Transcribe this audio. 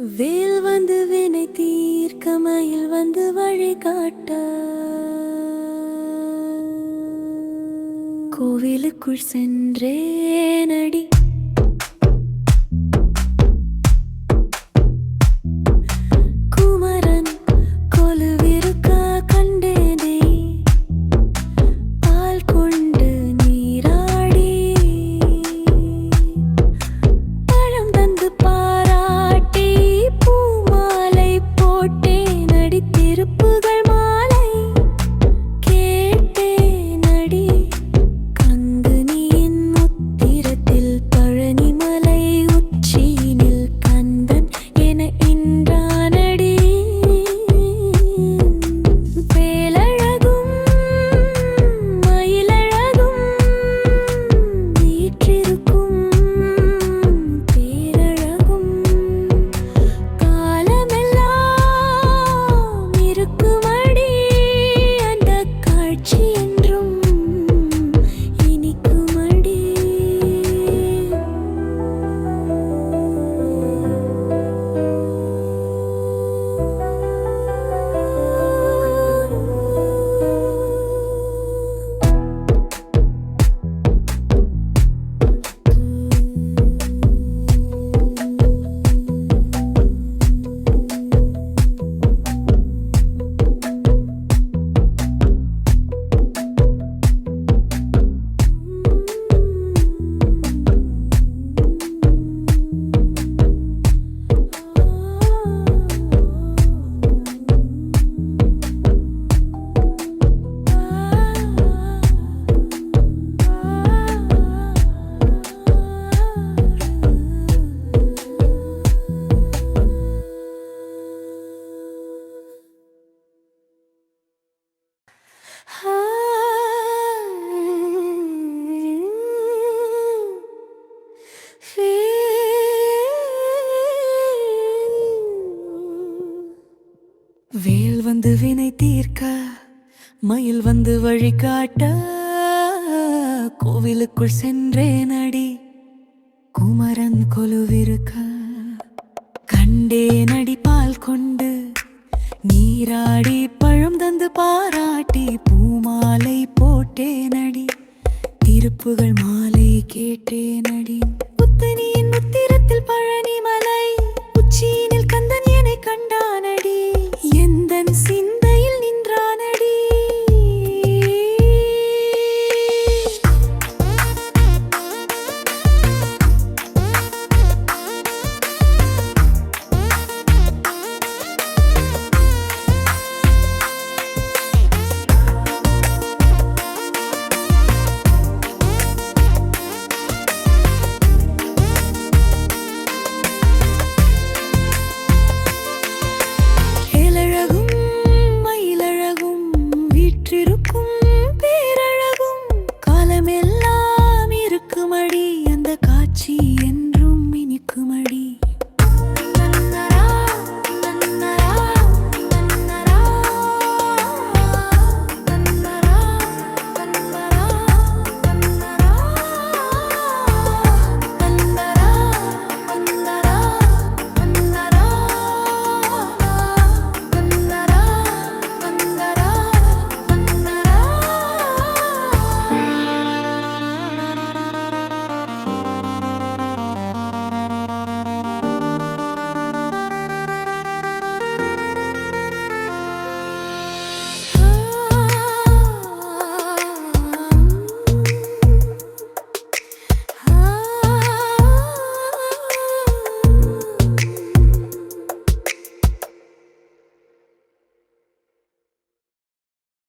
வேல் வந்து வினை தீர்க்க மயில் வந்து வழிகாட்ட கோவிலுக்குள் சென்றேனடி. மயில் வந்து வழிகாட்ட கோவிலுக்குள் சென்றேன் அடி குமரன் கொலுவிருக்க கண்டேன் அடி பால் கொண்டு. நீராடி பழம் தந்து பாராட்டி பூமாலை போட்டேன் அடி திருப்புகள் மாலை கேட்டேன் அடி புத்தனியின் முத்திரத்தில் பழனி மலை இருக்கும் பேரழகும். காலமெல்லாம்